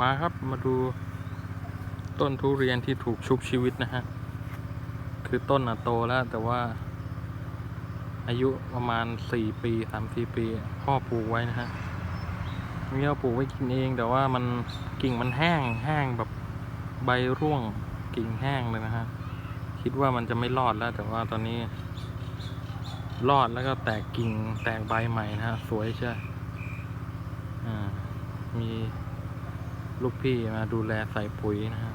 มาครับมาดูต้นทุเรียนที่ถูกชุบชีวิตนะฮะ คือต้นอะโตแล้วแต่ว่า อายุประมาณสี่ปีสามสี่ปี พ่อปลูกไว้นะฮะนี่เราปลูกไว้กินเอง แต่ว่ามันกิ่งมันแห้งแห้งแบบใบร่วงกิ่งแห้งเลยนะฮะ คิดว่ามันจะไม่รอดแล้ว แต่ว่าตอนนี้ รอดแล้วก็แตกกิ่งแตกใบใหม่นะฮะ สวยใช่อ่ามี ลูกพี่มาดูแลใส่ปุ๋ยนะฮะ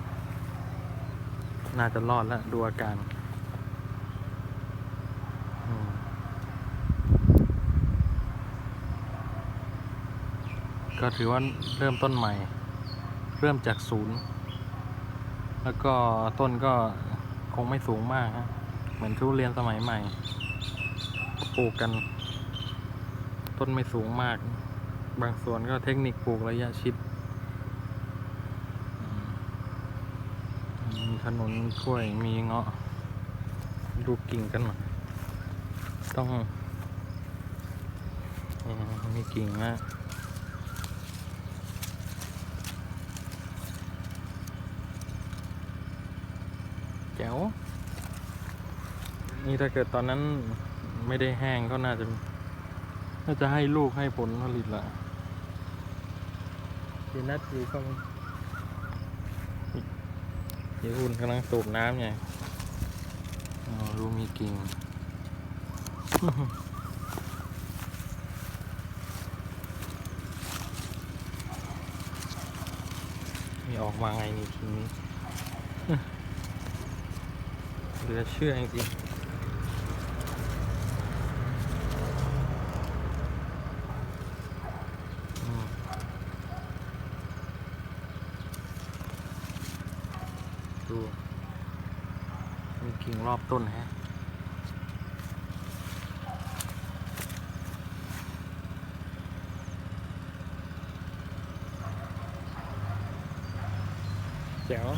น่าจะรอดแล้วดูอาการก็ถือว่าเริ่มต้นใหม่ เริ่มจากศูนย์ แล้วก็ต้นก็คงไม่สูงมากฮะ เหมือนทุเรียนสมัยใหม่ ปลูกกัน ต้นไม่สูงมาก บางส่วนก็เทคนิคปลูกระยะชิดอื มีขนุนมีกล้วยมีเงาะดูกิ่งกันหน่อยต้องอมีกิ่งนะแจ๋วนี่ถ้าเกิดตอนนั้นไม่ได้แห้งก็น่าจะ น่าจะให้ลูกให้ผลผลิตละดีนัดดีก็ เดี๋ยวคุณกำลังสูบน้ำไงอ๋อรู้มีกิ่งมีออกมาไงนี่ทีนี้เหลือเชื่อจริงๆอืม ดู มีกิ่งรอบต้นฮะแจ๋ว